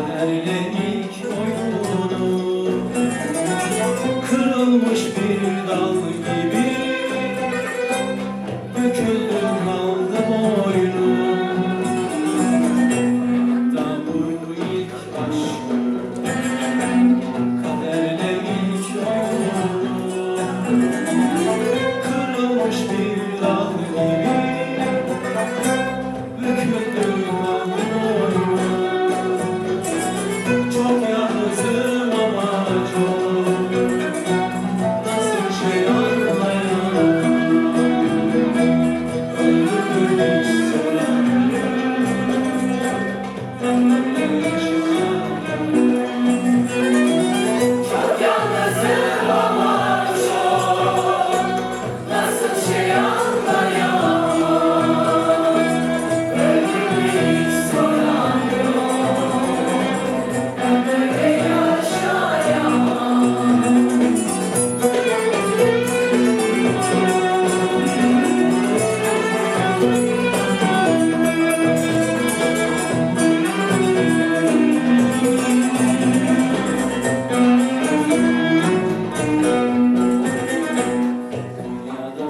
Kaderle ilk oyunu Kırılmış bir spoken.